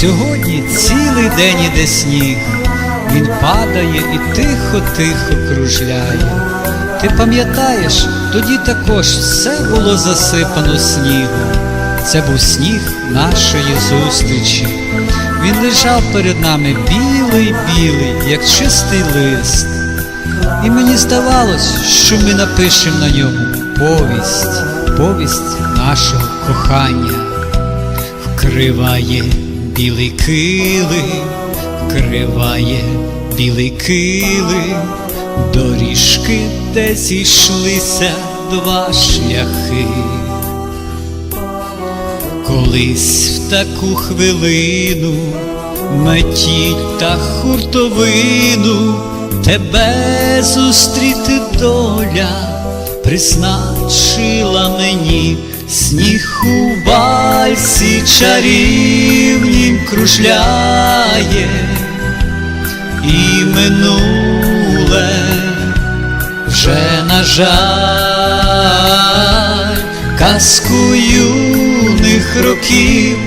Сьогодні цілий день іде сніг, він падає і тихо-тихо кружляє. Ти пам'ятаєш, тоді також все було засипано снігом. Це був сніг нашої зустрічі. Він лежав перед нами білий-білий, як чистий лист. І мені здавалось, що ми напишемо на ньому повість, повість нашого кохання. Вкриває білий килим, вкриває білий килим, доріжки, де зійшлися два шляхи. Колись в таку хвилину метіть та хуртовину тебе зустріти доля призначила мені сніг у вальсі чарівнім кружляє і минуле вже на жаль казку юних років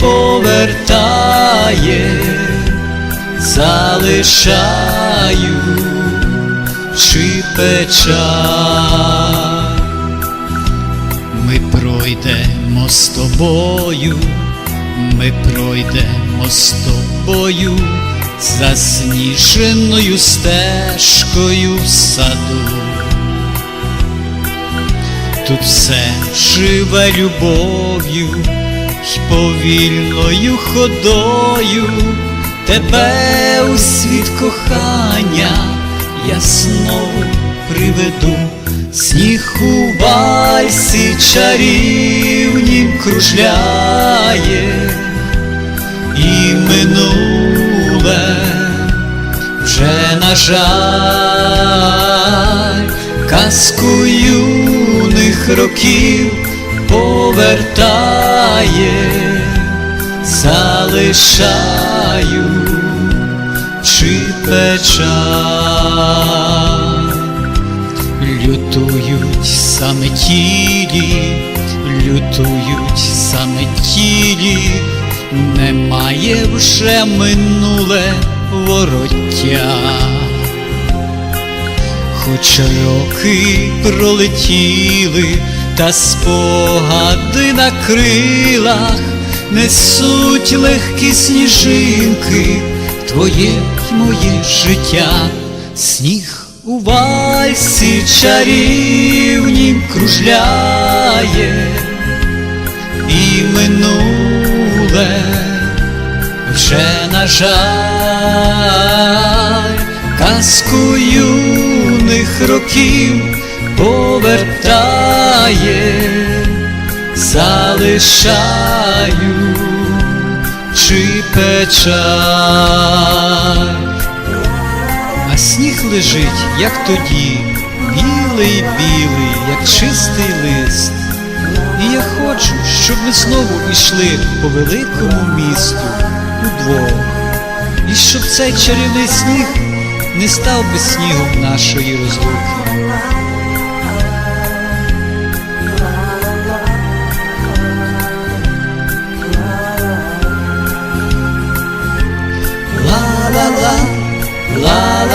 повертає, залишаю чи печаль. Ми пройдемо з тобою, ми пройдемо з тобою засніженою стежкою в саду. Тут все живе любов'ю й повільною ходою, тебе у світ кохання я знову приведу, сніг у вальсі чарівнім кружляє, і минуле вже на жаль казку юних років повертає, залишаю чи печаль, лютують саме тілі, лютують саме тілі, немає вже минуле вороття. Хоч роки пролетіли, та спогади на крилах несуть легкі сніжинки, твоє й моє життя, сніг у вальсі чарівнім кружляє, і минуле вже на жаль казку юних років повертає, залишаю чи печаль, сніг лежить, як тоді, білий, білий, як чистий лист. І я хочу, щоб ми знову йшли по великому місту удвох, і щоб цей чарівний сніг не став би снігом нашої розлуки.